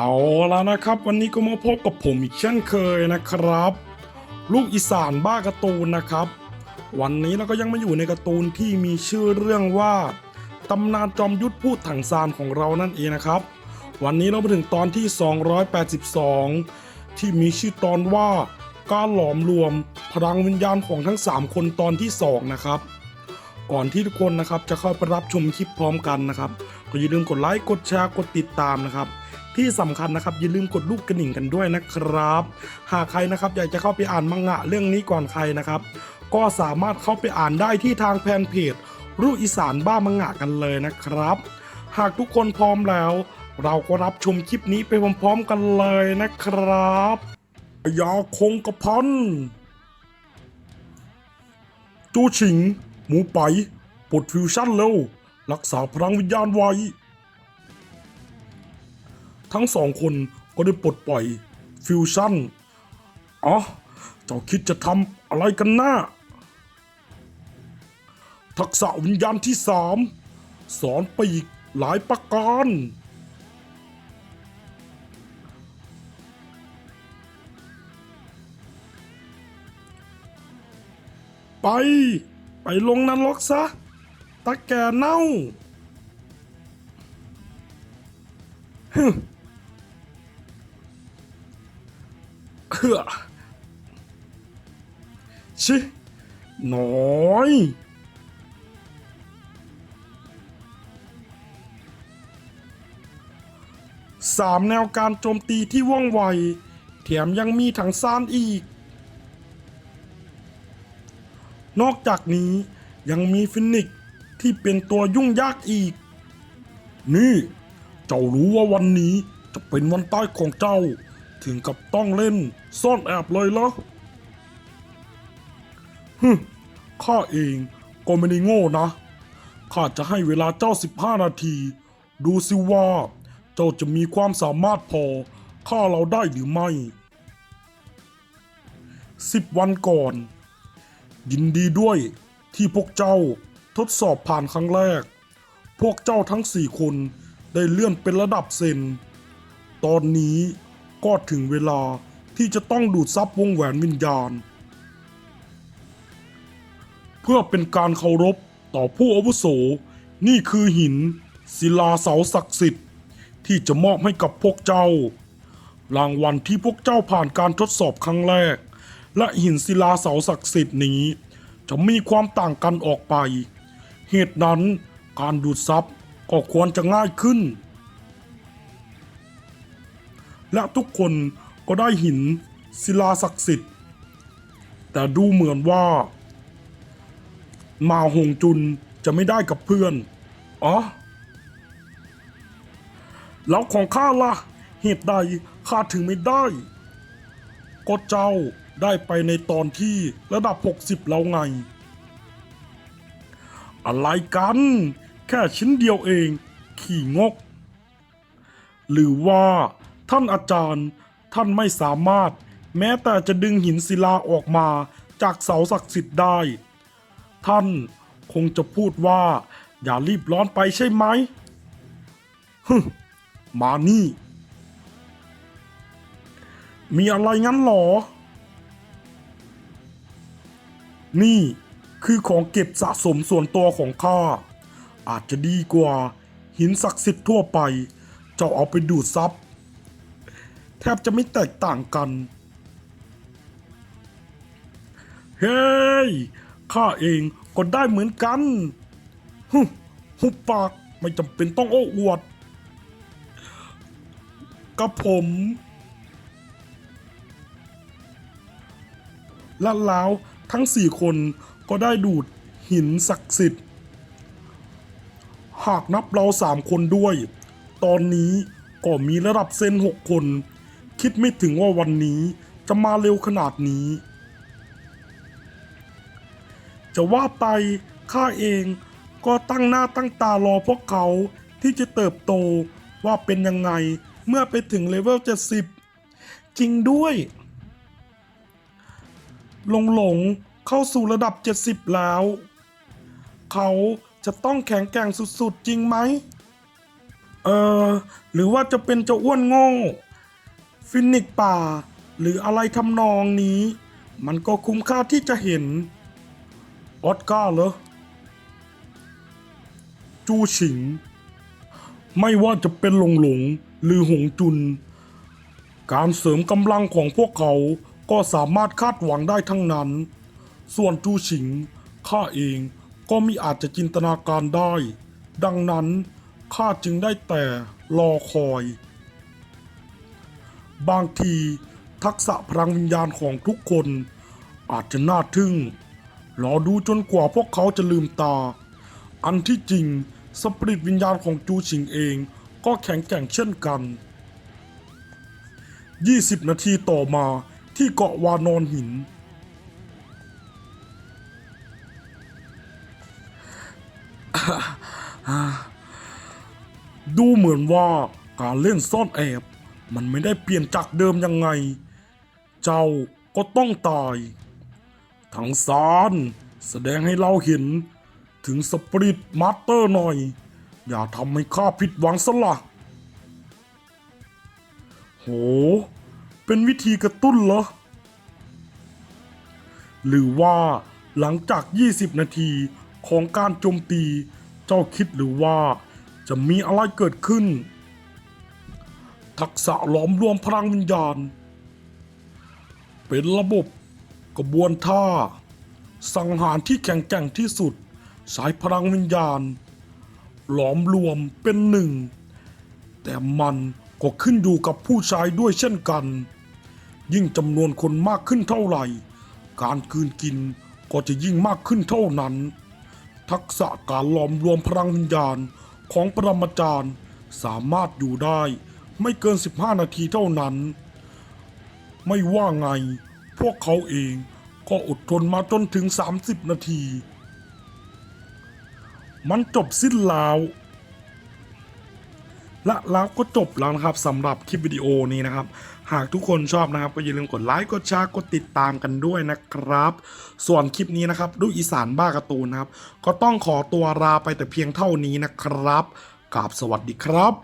เอาแล้วนะครับ วันนี้ก็มาพบกับผมอีกเช่นเคยนะครับ ลูกอีสานบ้าการ์ตูนนะครับ วันนี้เราก็ยังมาอยู่ในการ์ตูนที่มีชื่อเรื่องว่าตำนานจอมยุทธพูดถังซานของเรานั่นเองนะครับ วันนี้เรามาถึงตอนที่ 282 ที่มีชื่อตอนว่าการหลอมรวมพลังวิญญาณของทั้ง 3 คนตอนที่ 2 นะครับ ก่อนที่ทุกคนนะครับจะเข้าไปรับชมคลิปพร้อมกันนะครับก็อย่าลืมกดไลค์กดแชร์กดติดตามนะครับ ที่สำคัญนะครับอย่าลืมกดลูกกระดิ่งกันด้วยนะครับ หากใครนะครับอยากจะเข้าไปอ่านมังงะเรื่องนี้ก่อนใครนะครับ ก็สามารถเข้าไปอ่านได้ที่ทางแฟนเพจรูอีสานบ้ามังงะกันเลยนะครับ หากทุกคนพร้อมแล้ว เราก็รับชมคลิปนี้ไปพร้อมๆกันเลยนะครับยาคงกระพันจูฉิง หมูไปปลดฟิวชั่นเร็ว รักษาพลังวิญญาณไว้ ทั้งสองคนก็ได้ปลดปล่อยฟิวชั่นอ๋อเจ้าคิดจะทำอะไรกันหน้า ทักษะวิญญาณที่สามสอนไปอีกหลายประการไป ไปลงนรกซะ ตะแก่เน่าฮึ เฮ้อชิหน้อยสามแนวการโจมตีที่ว่องไว แถมยังมีถังซานอีก นอกจากนี้ยังมีฟินิกที่เป็นตัวยุ่งยากอีก นี่ เจ้ารู้ว่าวันนี้จะเป็นวันใตายของเจ้า ถึงกับต้องเล่นซ่อนแอบเลยเหรอฮึข้าเองก็ไม่ได้โง่นะ ข้าจะให้เวลาเจ้า 15 นาที ดูสิว่า เจ้าจะมีความสามารถพอฆ่าเราได้หรือไม่สิบวันก่อน ยินดีด้วยที่พวกเจ้าทดสอบผ่านครั้งแรก พวกเจ้าทั้งสี่คนได้เลื่อนเป็นระดับเซน ตอนนี้ ก็ถึงเวลาที่จะต้องดูดซับวงแหวนวิญญาณ เพื่อเป็นการเคารพต่อผู้อาวุโส นี่คือหิน ศิลาเสาศักดิ์สิทธิ์ ที่จะมอบให้กับพวกเจ้า รางวัลที่พวกเจ้าผ่านการทดสอบครั้งแรก และหินศิลาเสาศักดิ์สิทธิ์นี้ จะมีความต่างกันออกไป เหตุนั้นการดูดซับก็ควรจะง่ายขึ้น และทุกคนก็ได้หินศิลาศักดิ์สิทธิ์ แต่ดูเหมือนว่า มาหงจุนจะไม่ได้กับเพื่อน อ๋อ แล้วของข้าล่ะ เหตุใดข้าถึงไม่ได้ ก็เจ้าได้ไปในตอนที่ระดับ 60 แล้วไง อะไรกัน แค่ชิ้นเดียวเอง ขี่งก หรือว่า ท่านอาจารย์ ท่านไม่สามารถ แม้แต่จะดึงหินศิลาออกมาจากเสาศักดิ์สิทธิ์ได้ ท่านคงจะพูดว่า อย่ารีบร้อนไปใช่ไหมฮึมานี่ มีอะไรงั้นหรอ นี่คือของเก็บสะสมส่วนตัวของข้า อาจจะดีกว่าหินศักดิ์สิทธิ์ทั่วไป เจ้าเอาไปดูดซับ แทบจะไม่แตกต่างกัน เฮ้ย ข้าเองก็ได้เหมือนกันฮึหุบปากไม่จำเป็นต้องโอ้อวด กับผมและแล้วทั้งสี่คนก็ได้ดูดหินศักดิ์สิทธิ์ หากนับเราสามคนด้วย ตอนนี้ก็มีระดับเซนหกคน คิดไม่ถึงว่าวันนี้จะมาเร็วขนาดนี้ จะว่าไปข้าเองก็ตั้งหน้าตั้งตารอพวกเขาที่จะเติบโตว่าเป็นยังไงเมื่อไปถึงเลเวล70 จริงด้วย หลงหลงเข้าสู่ระดับ 70 แล้ว เขาจะต้องแข็งแกร่งสุดๆ จริงไหม เออ หรือว่าจะเป็นเจ้าอ้วนโง่ ฟินิกป่า หรืออะไรทำนองนี้ มันก็คุ้มค่าที่จะเห็น ออสการ์เหรอ จูฉิง ไม่ว่าจะเป็นหลงหลงหรือหงจุน การเสริมกำลังของพวกเขาก็สามารถคาดหวังได้ทั้งนั้น ส่วนจูฉิง ข้าเองก็มิอาจจะจินตนาการได้ ดังนั้นข้าจึงได้แต่รอคอย บางทีทักษะพลังวิญญาณของทุกคน อาจจะน่าทึ่ง รอดูจนกว่าพวกเขาจะลืมตา อันที่จริงสปริตวิญญาณของจูชิงเองก็แข็งแกร่งเช่นกัน 20 นาทีต่อมาที่เกาะวานอนหิน ดูเหมือนว่าการเล่นซ่อนแอบ มันไม่ได้เปลี่ยนจากเดิมยังไง เจ้าก็ต้องตาย ทั้งสารแสดงให้เราเห็นถึงสปริตมาสเตอร์หน่อย อย่าทำให้ข้าผิดหวังสละโห เป็นวิธีกระตุ้นเหรอ หรือว่าหลังจาก 20 นาทีของการโจมตี เจ้าคิดหรือว่าจะมีอะไรเกิดขึ้น ทักษะหลอมรวมพลังวิญญาณ เป็นระบบกระบวนท่า สังหารที่แข็งแกร่งที่สุด สายพลังวิญญาณ หลอมรวมเป็นหนึ่ง แต่มันก็ขึ้นอยู่กับผู้ใช้ด้วยเช่นกัน ยิ่งจำนวนคนมากขึ้นเท่าไหร่ การคืนกินก็จะยิ่งมากขึ้นเท่านั้น ทักษะการหลอมรวมพลังวิญญาณของปรมาจารย์สามารถอยู่ได้ ไม่เกิน 15 นาทีเท่านั้น ไม่ว่าไง พวกเขาเองก็อดทนมาจนถึง 30 นาที มันจบสิ้นแล้วและแล้วก็จบแล้วนะครับสำหรับคลิปวิดีโอนี้นะครับ หากทุกคนชอบนะครับ ก็อย่าลืมกดไลค์กดแชร์กดติดตามกันด้วยนะครับ ส่วนคลิปนี้นะครับดูอีสานบ้าการ์ตูนนะครับ ก็ต้องขอตัวลาไปแต่เพียงเท่านี้นะครับกราบสวัสดีครับ